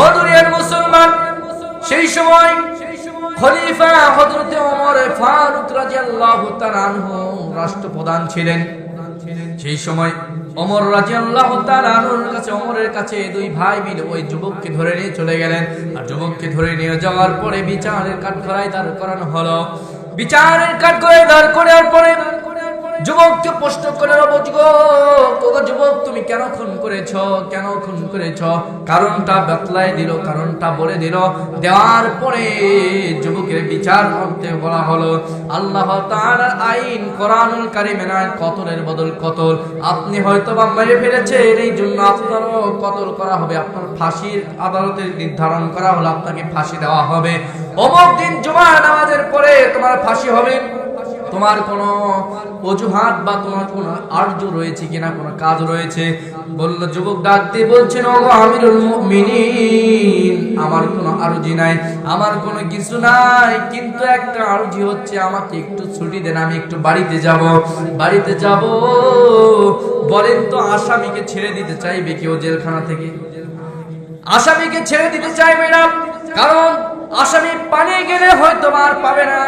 ও দুনিয়ার মুসলমান, সেই সময় খলিফা হযরত ওমর ফারুক রাদিয়াল্লাহু তাআলা আনহু রাষ্ট্রপ্রধান ছিলেন। সেই সময় ওমর রাদিয়াল্লাহু তাআলা আনহুর কাছে, ওমরের কাছে দুই ভাই মিলে ওই যুবককে ধরে নিয়ে চলে গেলেন। আর যুবককে ধরে নিয়ে যাওয়ার পরে বিচারের কাঠগড়ায় দাঁড় করানো হলো। বিচারের কাঠগড়ায় দাঁড় করার পরে যুবককে প্রশ্ন করে যুবক তুমি কেন খুন করেছ? কেন খুন করেছ? কারণটা বাতলাই দিল, কারণটা বলে দিল। দেওয়ার পরে যুবকের বিচার করতে বলা হলো, আল্লাহ তাআলার আইন কোরআনুল কারিমের আইন কতলের বদল কতল আপনি হয়তো বা মেরে ফেলেছেন এই জন্য আপনারও কতল করা হবে? আপনার ফাঁসির আদালতে নির্ধারণ করা হলো, আপনাকে ফাঁসি দেওয়া হবে। অমুক দিন জুমার নামাজের পরে তোমার ফাঁসি হবে। তোমার কোনো অজুহাত বা তোমার কোনো আর্য রয়েছে কিনা, কোনো কাজ রয়েছে? বলল, যুবক ডাক দিয়ে বলছেন আমিরুল মুমিনিন, আমার কোনো আরজি নাই, আমার কোনো কিছু নাই, কিন্তু একটা আরজি হচ্ছে, আমাকে একটু ছুটি দেন, আমি একটু বাড়িতে যাব। বাড়িতে যাব? বলেন তো, আসামিকে ছেড়ে দিতে চাইবে কেউ জেলখানা থেকে? আসামিকে ছেড়ে দিতে চাইবে না, কারণ আসামি পালিয়ে গেলে হয়তো আর পাবে না।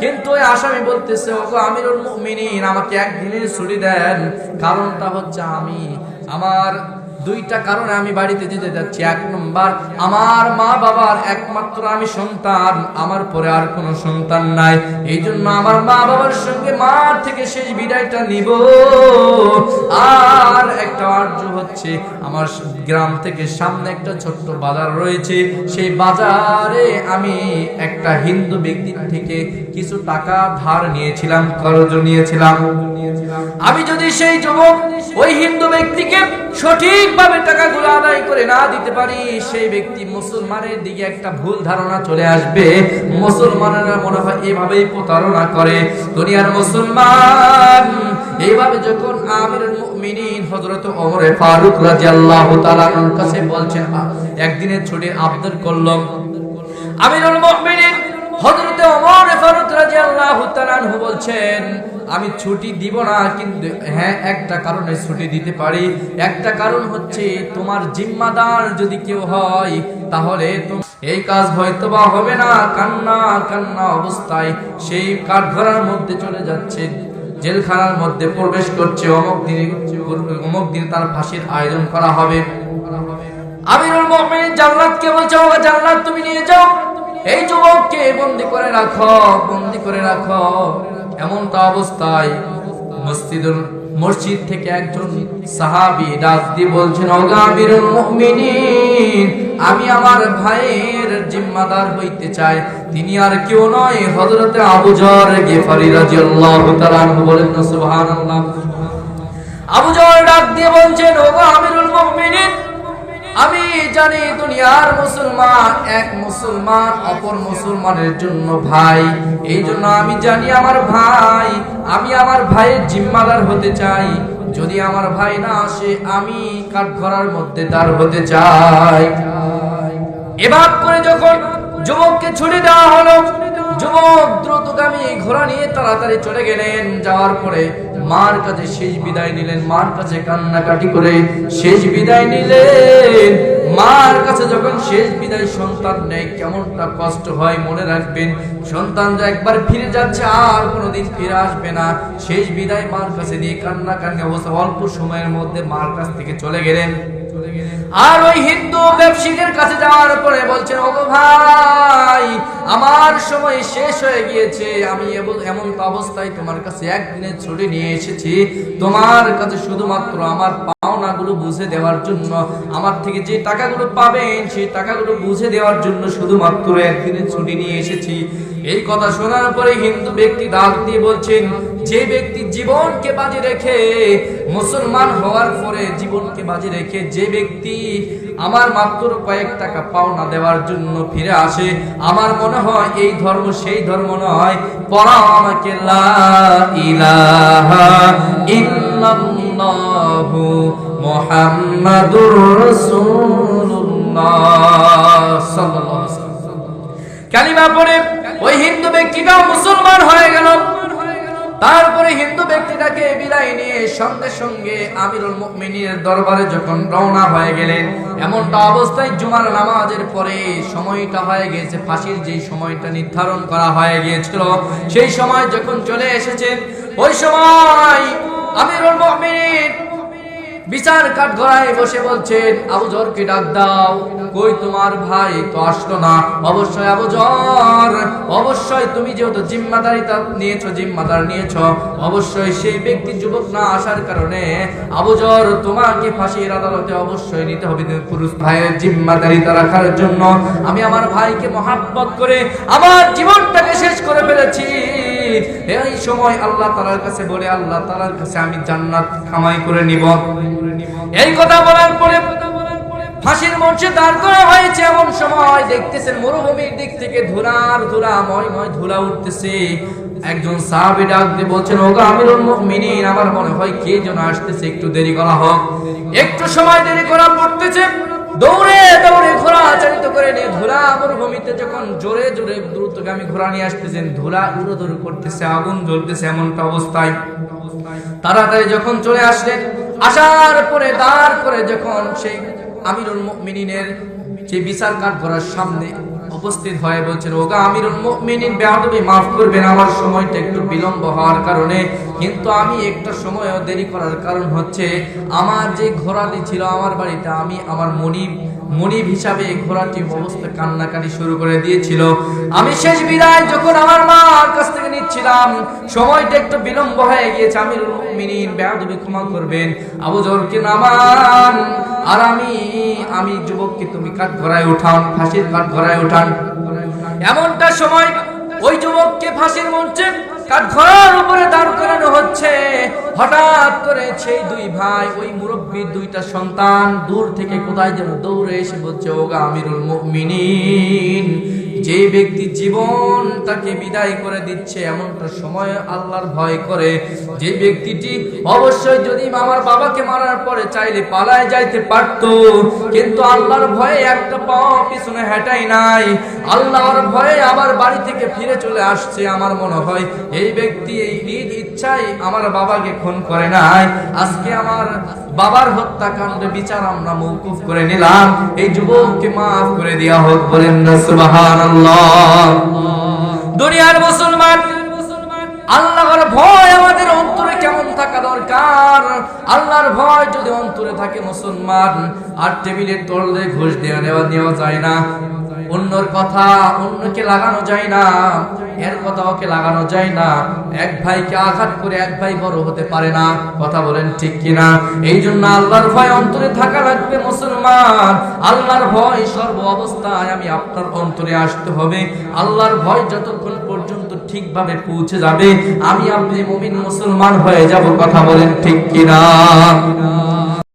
কিন্তু ওই আসামি বলতেছে, ওগো আমিরুল মুমিনিন, আমাকে একদিনের ছুটি দেন। কারণটা হচ্ছে আমি। আমার দুইটা কারণে আমি বাড়িতে যেতে যাচ্ছি। এক নম্বর, আমার মা বাবার একমাত্র আমি সন্তান, আমার পরে আর কোনো সন্তান নাই। এই জন্য আমার মা বাবার সঙ্গে মার থেকে শেষ বিদায়টা নিব। আর একটা আর্য হচ্ছে, আমার গ্রাম থেকে সামনে একটা ছোট্ট বাজার রয়েছে। সেই বাজারে আমি একটা হিন্দু ব্যক্তি থেকে কিছু টাকা ধার নিয়েছিলাম, কর্জ নিয়েছিলাম। আমি যদি সেই যুবক ওই হিন্দু ব্যক্তিকে সঠিকভাবে টাকাগুলো আদায় করে না দিতে পারি, সেই ব্যক্তি মুসলমানের দিকে একটা ভুল ধারণা চলে আসবে। মুসলমানেরা মনে হয় এভাবেই প্রতারণা করে। দুনিয়ার মুসলমান, এইভাবে যখন আমিরুল মুমিনিন হযরত ওমর ফারুক রাদিয়াল্লাহু তাআলার কাছে বলছেন একদিনের ছুটি আবদার করলাম আমিরুল মুমিনিন আনহু বলছেন, আমি ছুটি দিব না, কিন্তু হ্যাঁ একটা কারণে ছুটি দিতে পারি। একটা কারণ হচ্ছে, তোমার জিম্মাদার যদি কেউ হয়, তাহলে এই কাজ হয়তো বা হবে না। কান্না কান্না অবস্থায় সেই কাঠঘরার মধ্যে চলে যাচ্ছে। জেলখানার মধ্যে প্রবেশ করছে। অমুক দিনে, অমুক দিন তার ফাঁসির আয়োজন করা হবে। আমিরুল মুমিনিন, জান্নাতকে বলছে ও জান্নাত, তুমি নিয়ে যাও। এই যুবককে বন্দি করে রাখো, বন্দি করে রাখো। এমন তো অবস্থায় মসজিদুল মসজিদ থেকে একজন সাহাবী ডাক দিয়ে বলছেন, ওগো মুমিনিন, আমি আমার ভাইয়ের জিম্মাদার হইতে চাই। তিনি আর কেউ নয়, হযরতে আবু যর গিফারি রাদিয়াল্লাহু তাআলা আনহু বলেন সুবহানাল্লাহ। আবু যর ডাক দিয়ে বলছেন, ওগো আমিরুল মুমিনিন আমি জানি দুনিয়ার মুসলমান এক মুসলমান, অপর মুসলমানের জন্য ভাই। এই জন্য আমি জানি আমার ভাই, আমি আমার ভাইয়ের জিম্মাদার হতে চাই। যদি আমার ভাই না আসে, আমি কাঠঘরার মধ্যে দাঁড় হতে চাই। এবার করে যখন যুবককে ছুটি দেওয়া হলো যুবক দ্রুতগামী ঘোড়া নিয়ে তাড়াতাড়ি চলে গেলেন। যাওয়ার পরে মার কাছে শেষ বিদায় নিলেন। মার কাছে কান্নাকাটি করে শেষ বিদায় নিলেন। মার কাছে যখন শেষ বিদায় সন্তান নেই কেমনটা কষ্ট হয় মনে রাখবেন। সন্তান যে একবার ফিরে যাচ্ছে, আর কোনোদিন ফিরে আসবে না। শেষ বিদায় মার কাছে দিয়ে কান্না কান্না অবস্থা। অল্প সময়ের মধ্যে মার কাছ থেকে চলে গেলেন। আর ওই হিন্দু ব্যবসায়ীদের কাছে যাওয়ার পরে বলছেন, ওগো ভাই, আমার সময় শেষ হয়ে গিয়েছে। আমি এমন অবস্থায় তোমার কাছে একদিনের ছুটি নিয়ে এসেছি। তোমার কাছে শুধুমাত্র আমার পাওনাগুলো বুঝে দেওয়ার জন্য, আমার থেকে যে টাকাগুলো পাবেন, সেই টাকাগুলো বুঝে দেওয়ার জন্য শুধুমাত্র একদিনের ছুটি নিয়ে এসেছি। এই কথা শোনার পরে হিন্দু ব্যক্তি ডাক দিয়ে বলছেন, যে ব্যক্তি জীবনকে বাজি রেখে মুসলমান হওয়ার পরে জীবনকে বাজি রেখে যে ব্যক্তি আমার মাত্র কয়েক টাকা পাওনা দেওয়ার জন্য ফিরে আসে, আমার মনে হয় এই ধর্ম সেই ধর্ম নয়। পড়া আমাকে কালিমা পড়ে ওই হিন্দু ব্যক্তিটাও মুসলমান হয়ে গেল। তারপরে হিন্দু ব্যক্তিটাকে বিদায় নিয়ে সঙ্গে সঙ্গে আমিরুল মুমিনের দরবারে যখন রওনা হয়ে গেলেন, এমনটা অবস্থায় জুমার নামাজের পরে সময়টা হয়ে গেছে ফাঁসির যেই সময়টা নির্ধারণ করা হয়ে গিয়েছিল, সেই সময় যখন চলে এসেছেন, ওই সময় আমিরুল মুমিন বিচার কাঠ গড়ায় বসে বলছেন, আবু জরকে ডাক দাও। কই তোমার ভাই? তো আসলো না। অবশ্যই আবু জর অবশ্যই তুমি যেহেতু জিম্মাদারিতা নিয়েছো, জিম্মাদার নিয়েছো, অবশ্যই সেই ব্যক্তি যুবক না আসার কারণে আবু জর তোমাকে ফাঁসির আদালতে অবশ্যই নিতে হবে। পুরুষ ভাইয়ের জিম্মাদারিতা রাখার জন্য আমি আমার ভাইকে মহাব্বত করে আমার জীবনটাকে শেষ করে ফেলেছি। এই সময় আল্লাহ তালার কাছে বলে, আল্লাহ তালার কাছে আমি জান্নাত কামাই করে নিব। এই কথা বলার পরে ফাঁসির মঞ্চে দাঁড় করা হয়েছে এমন সময় দেখতেছেন মরুভূমির দিক থেকে ধুলার ধুলা, ময় ময় ধুলা উঠতেছে। একজন সাহাবী ডাক দিয়ে বলছেন, ওগো আমিরুল মুমিনিন, আমার মনে হয় কে যেন আসতেছে, একটু দেরি করা হোক। একটু সময় দেরি করা পড়তেছে। দৌড়ে দৌড়ে ঘোড়া চালিত করে নিয়ে ধুলা মরুভূমিতে যখন জোরে জোরে দ্রুতগামী ঘোড়া নিয়ে আসতেছেন, ধুলা উড়োদৌড় করতেছে, আগুন জ্বলতেছে এমনটা অবস্থায়। তাড়াতাড়ি যখন চলে আসলেন, আসার পরে, দাঁড় করে যখন সেই আমিরুল মুমিনিনের যে বিচার কাঠ ঘোড়ার সামনে উপস্থিত হয়ে, বলছেন, ওগা আমিরুল মুমিনিন, বেয়াদবি মাফ করবেন, আমার সময়টা একটু বিলম্ব হওয়ার কারণে কিন্তু আমি একটা সময়ও দেরি করার কারণ হচ্ছে আমার যে ঘোড়াটি ছিল আমার বাড়িতে, আমি আমার মনিব মনিব হিসাবে এই ঘোড়াটি অবস্থা কান্নাকাটি শুরু করে দিয়েছিল। আমি শেষ বিদায় যখন আমার মার কাছ থেকে নিচ্ছিলাম, সময়টা একটু বিলম্ব হয়ে গিয়েছে, আমিরুল মুমিনিন বেয়াদবি ক্ষমা করবেন, আবু জরকে নামান, আর আমি আমি যুবককে তুমি কাঠ ঘোড়ায় উঠান, ফাঁসির কাঠ ঘোড়ায় উঠান। এমনটা সময় ওই যুবককে ফাঁসির মঞ্চে কাঠ ঘোড়ার উপরে দাঁড় করানো হচ্ছে। হঠাৎ করে সেই দুই ভাই, ওই মুরব্বীর দুইটা সন্তান দূর থেকে কোথায় যেন দৌড়ে এসে বলছে, ওগা আমিরুল মুমিনিন, যে ব্যক্তি জীবনটাকে বিদায় করে দিচ্ছে, এমনটা সময় আল্লাহর ভয় করে। যে ব্যক্তিটি অবশ্যই যদি আমার বাবাকে মারার পরে চাইলে পালায় যাইতে পারত, কিন্তু আল্লাহর ভয়ে একটা পাও পিছনে হেঁটাই নাই। আল্লাহর ভয়ে আমার বাড়ি থেকে ফিরে চলে আসছে, আমার মনে হয়। এই ব্যক্তি, এই নিজ ইচ্ছাই আমার বাবাকে খুন করে নাই। আজকে আমার বাবার হত্যাকাণ্ড বিচার আমরা মৌকুফ করে নিলাম। এই যুবককে মাফ করে দেওয়া হোক, বলেন না, সুবহানাল্লাহ। দুনিয়ার মুসলমান, আল্লাহর ভয় আমাদের অন্তরে কেমন থাকা দরকার? আল্লাহর ভয় যদি অন্তরে থাকে মুসলমান, আর টেবিলের তললে ঘুষ দেওয়া নেওয়া নেওয়া যায় না। অন্যর কথা অন্যকে লাগানো যায় না, এর কথা ওকে লাগানো যায় না। এক ভাইকে আঘাত করে এক ভাই বড় হতে পারে না, কথা বলেন ঠিক কিনা? এই জন্য আল্লাহর ভয় অন্তরে থাকা লাগবে মুসলমান। আল্লাহর ভয় সর্ব অবস্থায় আমি আপনার অন্তরে আসতে হবে। আল্লাহর ভয় যতক্ষণ পর্যন্ত ঠিকভাবে পৌঁছে যাবে, আমি আপনি মুমিন মুসলমান হয়ে যাব, কথা বলেন ঠিক কিনা?